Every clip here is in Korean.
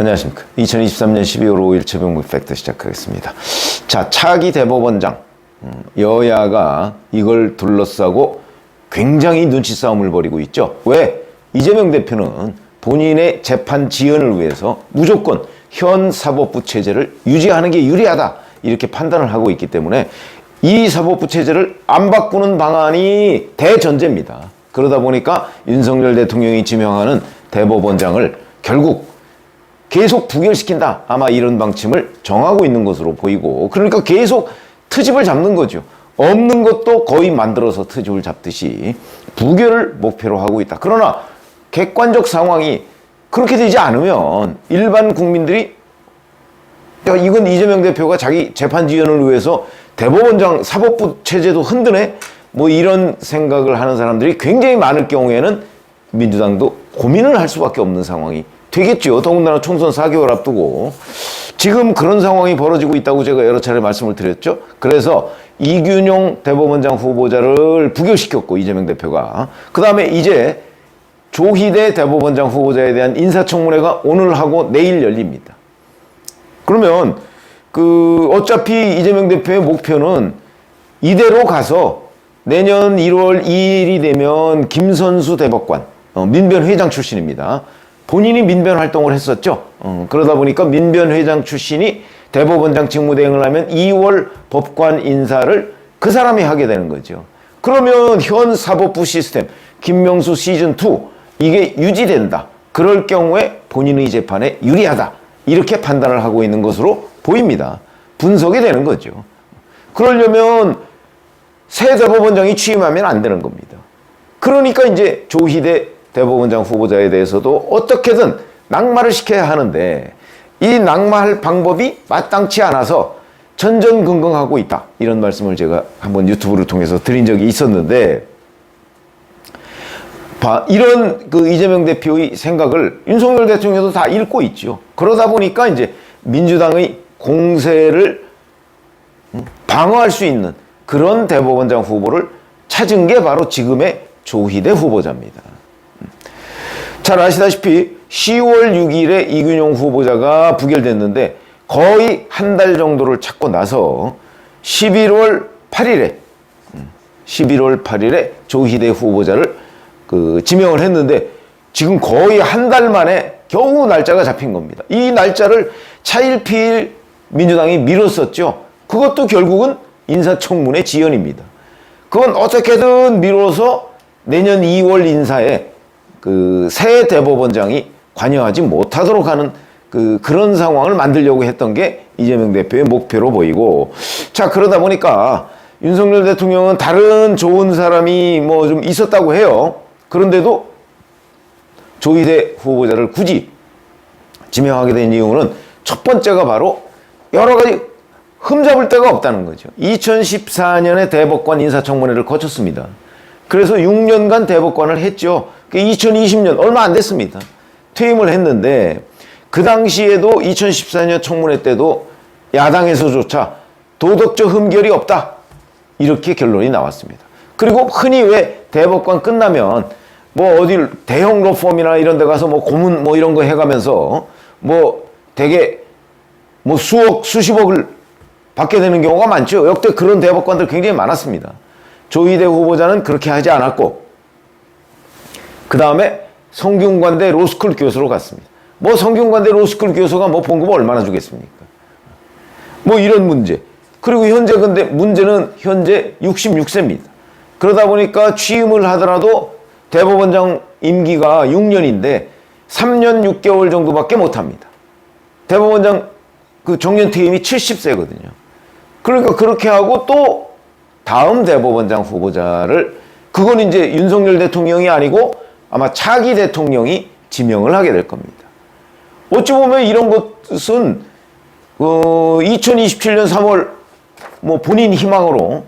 안녕하십니까. 2023년 12월 5일 최병무 팩트 시작하겠습니다. 자, 차기 대법원장. 음, 여야가 이걸 둘러싸고 굉장히 눈치 싸움을 벌이고 있죠. 왜? 이재명 대표는 본인의 재판 지연을 위해서 무조건 현 사법부 체제를 유지하는 게 유리하다. 이렇게 판단을 하고 있기 때문에 이 사법부 체제를 안 바꾸는 방안이 대전제입니다. 그러다 보니까 윤석열 대통령이 지명하는 대법원장을 결국 계속 부결시킨다. 아마 이런 방침을 정하고 있는 것으로 보이고 그러니까 계속 트집을 잡는 거죠. 없는 것도 거의 만들어서 트집을 잡듯이 부결을 목표로 하고 있다. 그러나 객관적 상황이 그렇게 되지 않으면 일반 국민들이 야, 이건 이재명 대표가 자기 재판 지연을 위해서 대법원장 사법부 체제도 흔드네? 뭐 이런 생각을 하는 사람들이 굉장히 많을 경우에는 민주당도 고민을 할 수밖에 없는 상황이 되겠죠. 더군다나 총선 4개월 앞두고. 지금 그런 상황이 벌어지고 있다고 제가 여러 차례 말씀을 드렸죠. 그래서 이균용 대법원장 후보자를 부결시켰고, 이재명 대표가. 그 다음에 이제 조희대 대법원장 후보자에 대한 인사청문회가 오늘 하고 내일 열립니다. 그러면 그 어차피 이재명 대표의 목표는 이대로 가서 내년 1월 2일이 되면 김선수 대법관 어, 민변 회장 출신입니다. 본인이 민변 활동을 했었죠. 어, 그러다 보니까 민변 회장 출신이 대법원장 직무대행을 하면 2월 법관 인사를 그 사람이 하게 되는 거죠. 그러면 현 사법부 시스템 김명수 시즌 2 이게 유지된다. 그럴 경우에 본인의 재판에 유리하다. 이렇게 판단을 하고 있는 것으로 보입니다. 분석이 되는 거죠. 그러려면 새 대법원장이 취임하면 안 되는 겁니다. 그러니까 이제 조희대 대법원장 후보자에 대해서도 어떻게든 낙마를 시켜야 하는데 이 낙마할 방법이 마땅치 않아서 전전긍긍하고 있다. 이런 말씀을 제가 한번 유튜브를 통해서 드린 적이 있었는데 봐, 이런 그 이재명 대표의 생각을 윤석열 대통령도 다 읽고 있죠. 그러다 보니까 이제 민주당의 공세를 방어할 수 있는 그런 대법원장 후보를 찾은 게 바로 지금의 조희대 후보자입니다. 잘 아시다시피 10월 6일에 이균용 후보자가 부결됐는데 거의 한 달 정도를 찾고 나서 11월 8일에 11월 8일에 조희대 후보자를 그 지명을 했는데 지금 거의 한 달 만에 겨우 날짜가 잡힌 겁니다. 이 날짜를 차일피일 민주당이 미뤘었죠. 그것도 결국은 인사청문회 지연입니다. 그건 어떻게든 미뤄서 내년 2월 인사에 그 새 대법원장이 관여하지 못하도록 하는 그 그런 상황을 만들려고 했던 게 이재명 대표의 목표로 보이고 자 그러다 보니까 윤석열 대통령은 다른 좋은 사람이 뭐 좀 있었다고 해요. 그런데도 조희대 후보자를 굳이 지명하게 된 이유는 첫 번째가 바로 여러 가지 흠잡을 데가 없다는 거죠. 2014년에 대법관 인사청문회를 거쳤습니다. 그래서 6년간 대법관을 했죠. 2020년 얼마 안 됐습니다. 퇴임을 했는데 그 당시에도 2014년 청문회 때도 야당에서조차 도덕적 흠결이 없다. 이렇게 결론이 나왔습니다. 그리고 흔히 왜 대법관 끝나면 뭐 어딜 대형 로펌이나 이런 데 가서 뭐 고문 뭐 이런 거 해가면서 뭐 되게 뭐 수억 수십억을 받게 되는 경우가 많죠. 역대 그런 대법관들 굉장히 많았습니다. 조희대 후보자는 그렇게 하지 않았고 그 다음에 성균관대 로스쿨 교수로 갔습니다. 뭐 성균관대 로스쿨 교수가 뭐 봉급 얼마나 주겠습니까? 뭐 이런 문제. 그리고 현재 근데 문제는 현재 66세입니다. 그러다 보니까 취임을 하더라도 대법원장 임기가 6년인데 3년 6개월 정도밖에 못 합니다. 대법원장 그 정년 퇴임이 70세거든요. 그러니까 그렇게 하고 또 다음 대법원장 후보자를 그건 이제 윤석열 대통령이 아니고 아마 차기 대통령이 지명을 하게 될 겁니다. 어찌 보면 이런 것은 어, 2027년 3월 뭐 본인 희망으로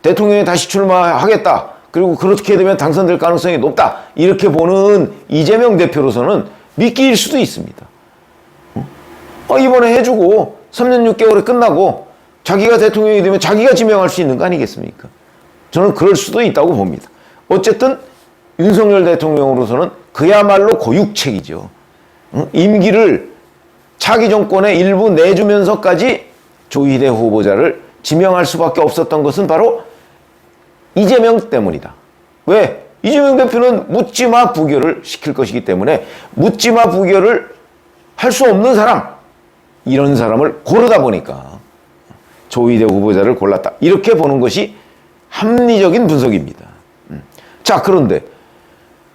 대통령이 다시 출마하겠다. 그리고 그렇게 되면 당선될 가능성이 높다. 이렇게 보는 이재명 대표로서는 미끼일 수도 있습니다. 어, 이번에 해주고 3년 6개월에 끝나고 자기가 대통령이 되면 자기가 지명할 수 있는 거 아니겠습니까? 저는 그럴 수도 있다고 봅니다. 어쨌든 윤석열 대통령으로서는 그야말로 고육책이죠. 어? 임기를 차기 정권의 일부 내주면서까지 조희대 후보자를 지명할 수밖에 없었던 것은 바로 이재명 때문이다. 왜? 이재명 대표는 묻지마 부결을 시킬 것이기 때문에 묻지마 부결을 할 수 없는 사람 이런 사람을 고르다 보니까 조희대 후보자를 골랐다. 이렇게 보는 것이 합리적인 분석입니다. 음. 자, 그런데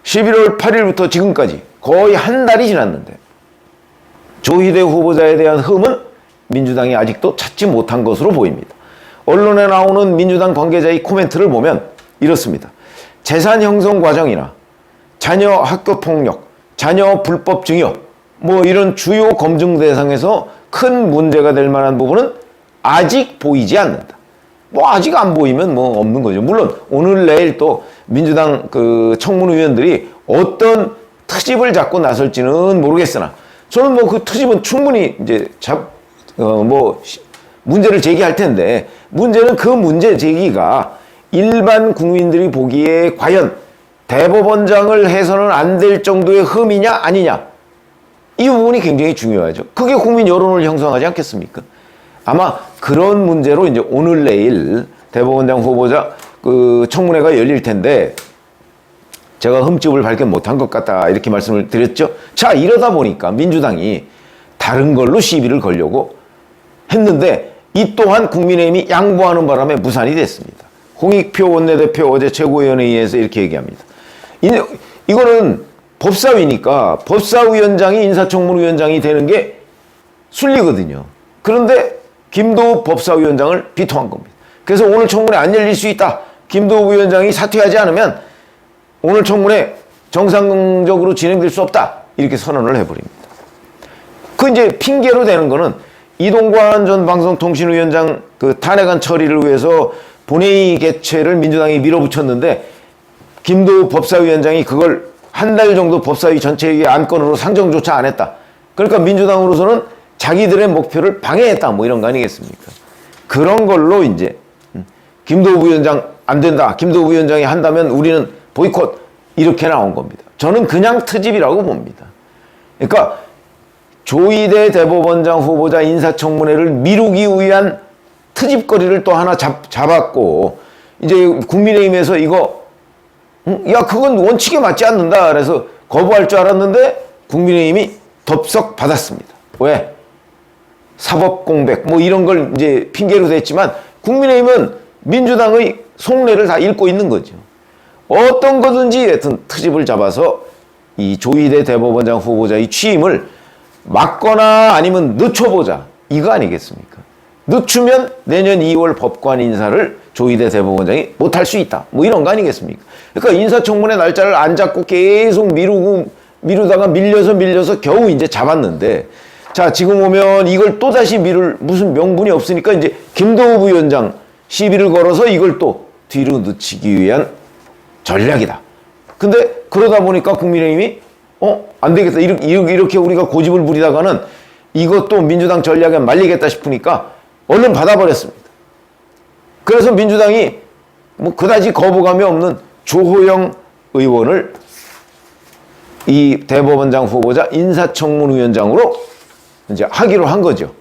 11월 8일부터 지금까지 거의 한 달이 지났는데 조희대 후보자에 대한 흠은 민주당이 아직도 찾지 못한 것으로 보입니다. 언론에 나오는 민주당 관계자의 코멘트를 보면 이렇습니다. 재산 형성 과정이나 자녀 학교 폭력, 자녀 불법 증여, 뭐 이런 주요 검증 대상에서 큰 문제가 될 만한 부분은 아직 보이지 않는다. 뭐 아직 안 보이면 뭐 없는 거죠. 물론 오늘 내일 또 민주당 그 청문위원들이 어떤 트집을 잡고 나설지는 모르겠으나 저는 뭐 그 트집은 충분히 이제 잡 어 뭐 문제를 제기할 텐데 문제는 그 문제 제기가 일반 국민들이 보기에 과연 대법원장을 해서는 안 될 정도의 흠이냐 아니냐 이 부분이 굉장히 중요하죠. 그게 국민 여론을 형성하지 않겠습니까? 아마 그런 문제로 이제 오늘 내일 대법원장 후보자 그 청문회가 열릴 텐데 제가 흠집을 발견 못한 것 같다 이렇게 말씀을 드렸죠. 자 이러다 보니까 민주당이 다른 걸로 시비를 걸려고 했는데 이 또한 국민의힘이 양보하는 바람에 무산이 됐습니다. 홍익표 원내대표 어제 최고위원회의에서 이렇게 얘기합니다. 이, 이거는 법사위니까 법사위원장이 인사청문위원장이 되는 게 순리거든요. 그런데 김도우 법사위원장을 비토한 겁니다. 그래서 오늘 청문회 안 열릴 수 있다. 김도우 위원장이 사퇴하지 않으면 오늘 청문회 정상적으로 진행될 수 없다. 이렇게 선언을 해버립니다. 그 이제 핑계로 되는 거는 이동관 전 방송통신위원장 그 탄핵안 처리를 위해서 본회의 개최를 민주당이 밀어붙였는데 김도우 법사위원장이 그걸 한 달 정도 법사위 전체의 안건으로 상정조차 안 했다. 그러니까 민주당으로서는 자기들의 목표를 방해했다. 뭐 이런 거 아니겠습니까? 그런 걸로 이제 음, 김도우 위원장 안 된다. 김도우 위원장이 한다면 우리는 보이콧 이렇게 나온 겁니다. 저는 그냥 트집이라고 봅니다. 그러니까 조희대 대법원장 후보자 인사청문회를 미루기 위한 트집거리를 또 하나 잡, 잡았고 이제 국민의힘에서 이거 야 그건 원칙에 맞지 않는다 그래서 거부할 줄 알았는데 국민의힘이 덥석 받았습니다. 왜? 사법 공백 뭐 이런 걸 이제 핑계로 댔지만 국민의힘은 민주당의 속내를 다 읽고 있는 거죠. 어떤 거든지 하여튼 트집을 잡아서 이 조희대 대법원장 후보자의 취임을 막거나 아니면 늦춰보자 이거 아니겠습니까? 늦추면 내년 2월 법관 인사를 조희대 대법원장이 못할 수 있다. 뭐 이런 거 아니겠습니까? 그러니까 인사청문회 날짜를 안 잡고 계속 미루고 미루다가 밀려서 밀려서 겨우 이제 잡았는데 자 지금 오면 이걸 또 다시 미룰 무슨 명분이 없으니까 이제 김도우 부위원장 시비를 걸어서 이걸 또 뒤로 늦추기 위한 전략이다. 근데 그러다 보니까 국민의힘이 어? 안 되겠다. 이렇게, 이렇게 우리가 고집을 부리다가는 이것도 민주당 전략에 말리겠다 싶으니까 얼른 받아버렸습니다. 그래서 민주당이 뭐 그다지 거부감이 없는 조호영 의원을 이 대법원장 후보자 인사청문위원장으로 이제 하기로 한 거죠.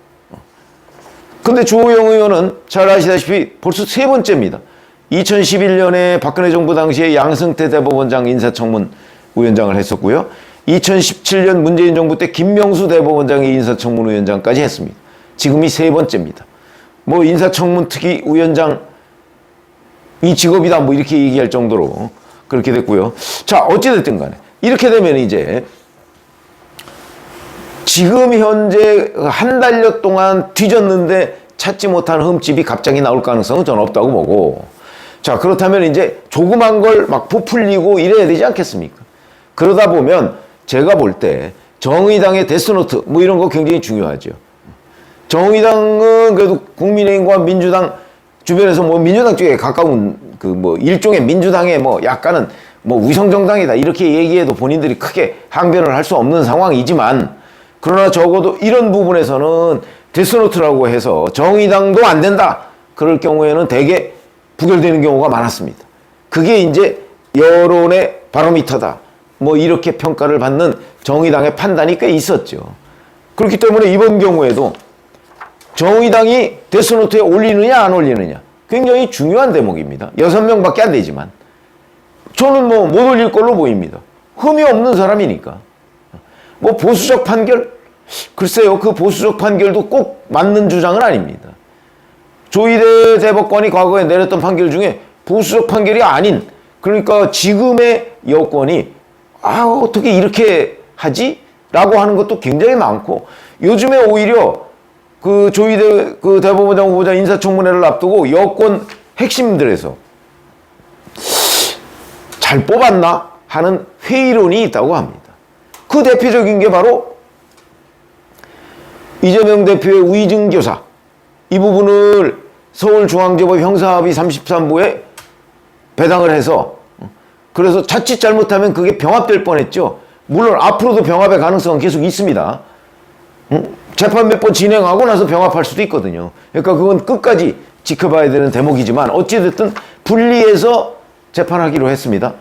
근데 조호영 의원은 잘 아시다시피 벌써 세 번째입니다. 2011년에 박근혜 정부 당시에 양승태 대법원장 인사청문 위원장을 했었고요. 2017년 문재인 정부 때 김명수 대법원장이 인사청문 위원장까지 했습니다. 지금이 세 번째입니다. 뭐 인사청문 특위 위원장 이 직업이다 뭐 이렇게 얘기할 정도로 그렇게 됐고요. 자 어찌됐든 간에 이렇게 되면 이제 지금 현재 한 달여 동안 뒤졌는데 찾지 못한 흠집이 갑자기 나올 가능성은 저는 없다고 보고 자 그렇다면 이제 조그만 걸 막 부풀리고 이래야 되지 않겠습니까? 그러다 보면 제가 볼 때 정의당의 데스노트 뭐 이런 거 굉장히 중요하죠. 정의당은 그래도 국민의힘과 민주당 주변에서 뭐 민주당 쪽에 가까운 그 뭐 일종의 민주당의 뭐 약간은 뭐 위성정당이다 이렇게 얘기해도 본인들이 크게 항변을 할 수 없는 상황이지만 그러나 적어도 이런 부분에서는 데스노트라고 해서 정의당도 안 된다 그럴 경우에는 대개 부결되는 경우가 많았습니다. 그게 이제 여론의 바로미터다. 뭐 이렇게 평가를 받는 정의당의 판단이 꽤 있었죠. 그렇기 때문에 이번 경우에도 정의당이 데스노트에 올리느냐 안 올리느냐 굉장히 중요한 대목입니다. 여섯 명밖에 안 되지만 저는 뭐 못 올릴 걸로 보입니다. 흠이 없는 사람이니까. 뭐 보수적 판결 글쎄요 그 보수적 판결도 꼭 맞는 주장은 아닙니다. 조희대 대법관이 과거에 내렸던 판결 중에 보수적 판결이 아닌 그러니까 지금의 여권이 아 어떻게 이렇게 하지? 라고 하는 것도 굉장히 많고 요즘에 오히려 그 조희대 그 대법원장 후보자 인사청문회를 앞두고 여권 핵심들에서 잘 뽑았나 하는 회의론이 있다고 합니다. 그 대표적인 게 바로 이재명 대표의 위증 교사 이 부분을 서울중앙지법 형사합의 33부에 배당을 해서 그래서 자칫 잘못하면 그게 병합될 뻔했죠. 물론 앞으로도 병합의 가능성은 계속 있습니다. 음, 재판 몇 번 진행하고 나서 병합할 수도 있거든요. 그러니까 그건 끝까지 지켜봐야 되는 대목이지만 어찌됐든 분리해서 재판하기로 했습니다.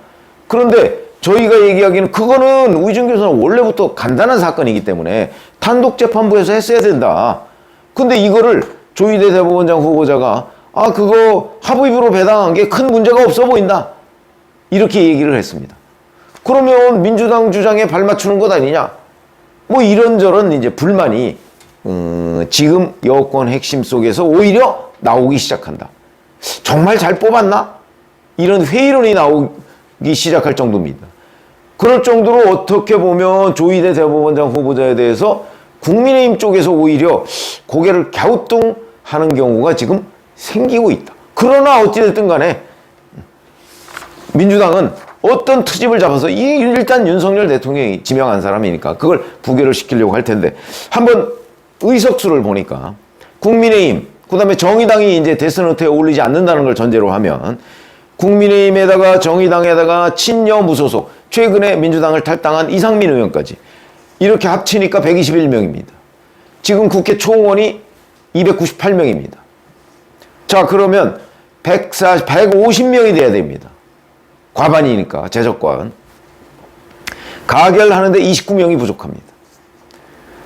그런데 저희가 얘기하기는 그거는 위중교사는 원래부터 간단한 사건이기 때문에 단독 재판부에서 했어야 된다. 근데 이거를 조희대 대법원장 후보자가 아 그거 합의부로 배당한 게 큰 문제가 없어 보인다. 이렇게 얘기를 했습니다. 그러면 민주당 주장에 발맞추는 것 아니냐? 뭐 이런저런 이제 불만이 음, 지금 여권 핵심 속에서 오히려 나오기 시작한다. 정말 잘 뽑았나? 이런 회의론이 나오기 시작할 정도입니다. 그럴 정도로 어떻게 보면 조희대 대법원장 후보자에 대해서 국민의힘 쪽에서 오히려 고개를 갸우뚱하는 경우가 지금 생기고 있다. 그러나 어찌됐든 간에 민주당은 어떤 트집을 잡아서 이 일단 윤석열 대통령이 지명한 사람이니까 그걸 부결을 시키려고 할 텐데 한번 의석수를 보니까 국민의힘 그다음에 정의당이 이제 데스노트에 올리지 않는다는 걸 전제로 하면 국민의힘에다가 정의당에다가 친여 무소속 최근에 민주당을 탈당한 이상민 의원까지 이렇게 합치니까 121명입니다. 지금 국회 총원이 298명입니다. 자 그러면 140, 150명이 돼야 됩니다. 과반이니까 재적권 가결하는데 29명이 부족합니다.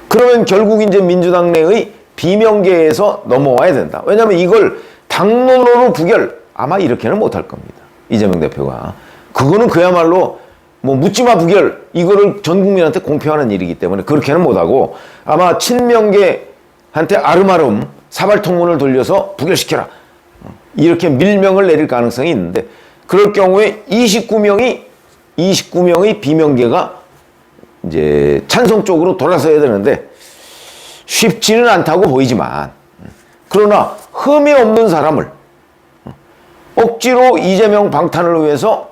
그러면 결국 이제 민주당 내의 비명계에서 넘어와야 된다. 왜냐하면 이걸 당론으로 부결 아마 이렇게는 못할 겁니다. 이재명 대표가 그거는 그야말로 뭐 묻지마 부결 이거를 전 국민한테 공표하는 일이기 때문에 그렇게는 못하고 아마 친명계한테 아름아름 사발 통문을 돌려서 부결시켜라 이렇게 밀명을 내릴 가능성이 있는데 그럴 경우에 29명이 29명의 비명계가 이제 찬성 쪽으로 돌아서야 되는데 쉽지는 않다고 보이지만 그러나 흠이 없는 사람을 억지로 이재명 방탄을 위해서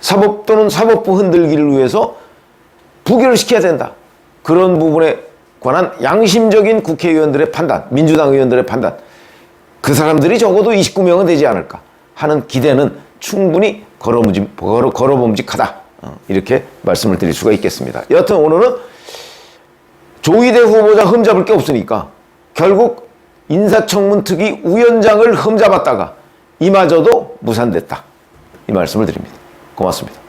사법 또는 사법부 흔들기를 위해서 부결을 시켜야 된다. 그런 부분에 관한 양심적인 국회의원들의 판단, 민주당 의원들의 판단, 그 사람들이 적어도 29명은 되지 않을까 하는 기대는 충분히 걸어봄직, 걸어, 걸어봄직하다. 어, 이렇게 말씀을 드릴 수가 있겠습니다. 여하튼 오늘은 조희대 후보자 흠잡을 게 없으니까 결국 인사청문 특위 위원장을 흠잡았다가 이마저도 무산됐다. 이 말씀을 드립니다. 고맙습니다.